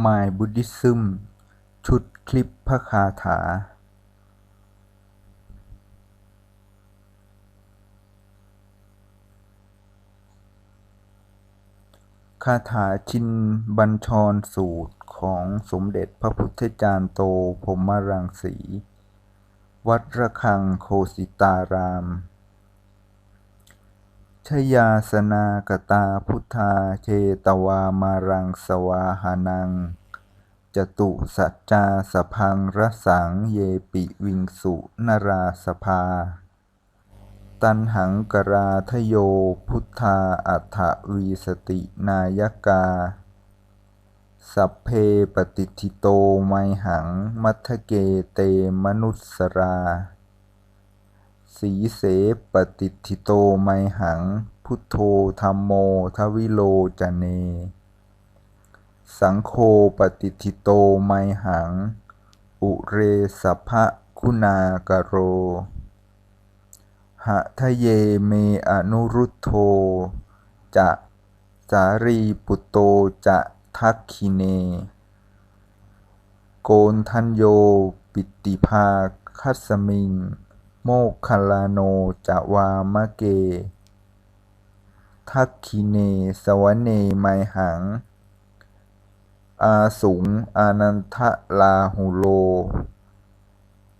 My Buddhism ชุดคลิปพระคาถา คาถาชินบัญชรสูตรของสมเด็จพระพุทธจารย์โตพรมรังสี วัดระฆังโคสิตาราม ยาสนากตาพุทธาเชตวามารังสวาหานัง จตุสัจจาสพังรสังเยปิวิงสุนราสภา ตันหังกราทโยพุทธาอัฏฐวีสตินายกา สัพเพปฏิทิโตไมหังมัทเกเตมนุสรา สีเสปฏิทิโตไมหัง พุทโธธรรมโมทวิโลจเน สังโฆปฏิทิโตไมหัง อุเรสภะคุณากโร หะทะเยเมอนุรุตโธจะสารีปุตโตจะทักขิเน โกนทัญโยปิติภาคัสสมิง โมคคัลลาโนจะวามะเก ทักขิเน สวเนไมหัง อาสุงอานันทลาหุโล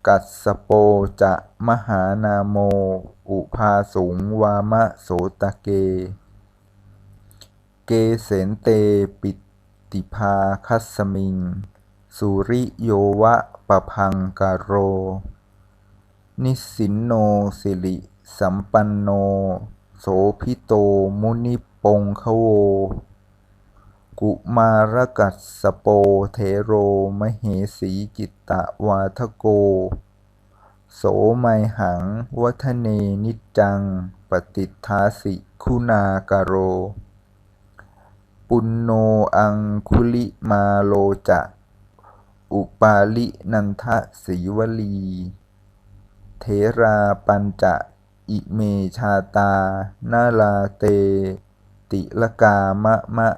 กัสสโปจะมหานาโม อุภาสุงวามะโสตะเก เกเสนเตปิติภาคัสสมิง สุริโยวะปะพังกโร นิสสินโนสิริสัมปันโน โสภิโตมุนิปงคโว กุมารกัสสโปเทโร มเหสีจิตตะวาทโก โสไมหัง วัฒเนนิจจัง ปฏิทาสิคุณากโร ปุณโนอังคุลิมาโลจะ อุปาลินันทสีวลี เถราปัญจะอิเมชาตานาลาเต ติลกามะมะ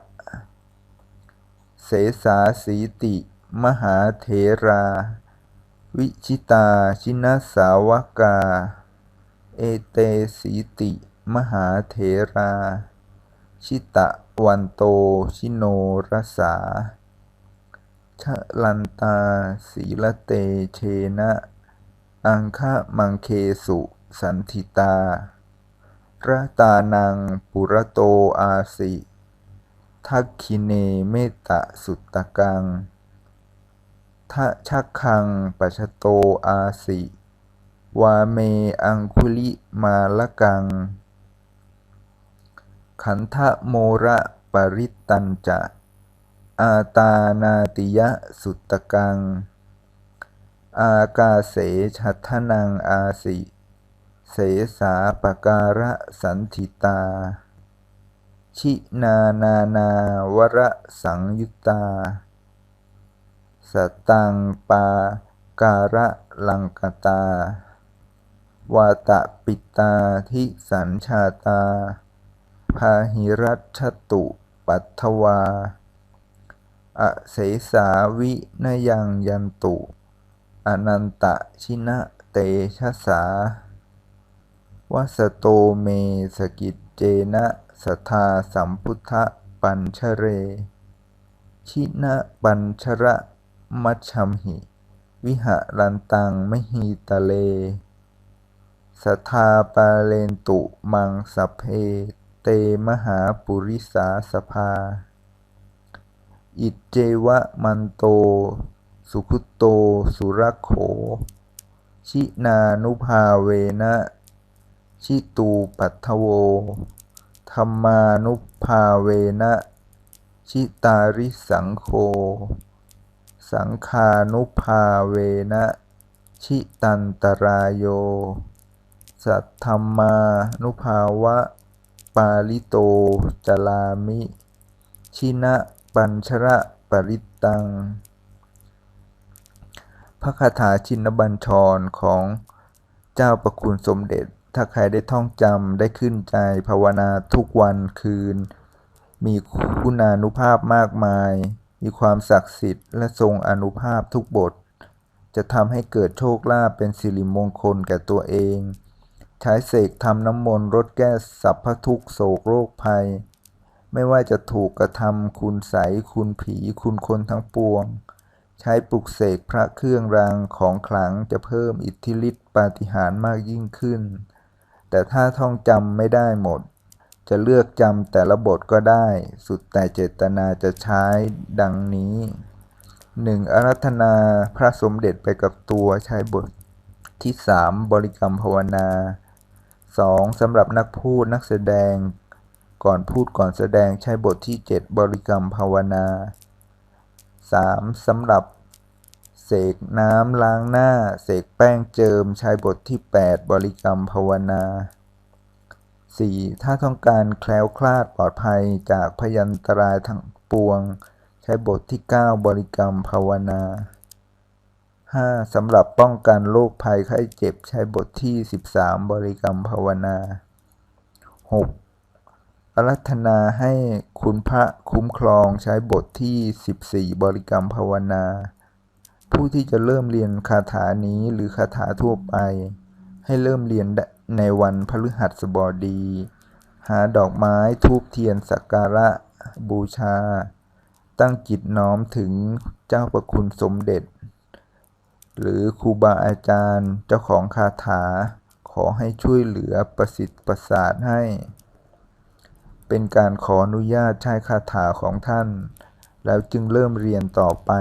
เสสาสีติ มหาเถรา วิชิตาชินสาวกา เอเตสีติ มหาเถรา ชิตะวันโตชิโนรสาชลันตาสีละเตเชนะ อังคะมังเคสุสันทิตาระตานังปุระโตอาสิ ทักขิเนเมตะสุตตะกังทะชักคังปัชโตอาสิ วาเมอังคุลิมาละกัง ขันธโมระปริตตัญจะ อาตานาติยะสุตตะกัง อากาเสชัทนังอาสิเสสาปการะสันทิตา ชินานานาวระสังยุตตา สตังปาการะลังกตา วาตะปิตาทิสัญชาตา พาหิรัชตุปัทวา อเสสาวินยังยันตุ อนันตชินะเตชะสาวสโตเมสกิจเจนะสทธาสัมพุทธปัญชเร ชินะปัญชระมัชชัมหิ วิหารันตังมหิตะเล สทธาปาเลนตุมังสเพเตมหาปุริสาสภา อิจเจวะมันโต สุขุโต สุรโข ชินานุภาเวนะ ชิตูปัทโว ธรรมานุภาเวนะ ชิตาริสังโฆสังฆานุภาเวนะ ชิตันตรายโย สัทธัมมานุภาวะ ปาลิโตจลามิ ชินะปัญชระปริตตัง พระคาถาชินบัญชรของเจ้าประคุณสมเด็จ ถ้าใครได้ท่องจำได้ขึ้นใจภาวนาทุกวันคืน มีคุณานุภาพมากมาย มีความศักดิ์สิทธิ์และทรงอนุภาพทุกบท จะทำให้เกิดโชคลาภเป็นสิริมงคลแก่ตัวเอง ใช้เสกทำน้ำมนต์ลดแก้สัพพทุกข์โศกโรคภัย ไม่ว่าจะถูกกระทำคุณใสคุณผีคุณคนทั้งปวง ใช้ปลุกเสกพระเครื่องรางของขลังจะเพิ่มอิทธิฤทธิปาฏิหาริย์มากยิ่งขึ้น แต่ถ้าท่องจำไม่ได้หมด จะเลือกจำแต่ละบทก็ได้ สุดแต่เจตนาจะใช้ดังนี้ 1. อารัธนาพระสมเด็จไปกับตัวใช้บทที่ 3 บริกรรมภาวนา 2. สำหรับนักพูดนักแสดง ก่อนพูดก่อนแสดงใช้บทที่ 7 บริกรรมภาวนา 3. สำหรับ เสกน้ำล้างหน้า เสกแป้งเจิมใช้บทที่ 8 บริกรรมภาวนา 4. ถ้าต้องการแคล้วคลาดปลอดภัยจากพยันตรายทั้งปวง ใช้บทที่ 9 บริกรรมภาวนา 5. สำหรับป้องกันโรคภัยไข้เจ็บใช้บทที่ 13 บริกรรมภาวนา 6. อารัธนาให้คุณพระคุ้มครองใช้บทที่ 14 บริกรรมภาวนา ผู้ที่จะเริ่มเรียนคาถานี้หรือคาถาทั่วไป ให้เริ่มเรียนในวันพฤหัสบดี หาดอกไม้ทูบเทียนสักการะบูชา ตั้งจิตน้อมถึงเจ้าประคุณสมเด็จ หรือครูบาอาจารย์เจ้าของคาถา ขอให้ช่วยเหลือประสิทธิ์ประสาทให้ เป็นการขออนุญาตใช้คาถาของท่าน แล้วจึงเริ่มเรียนต่อไป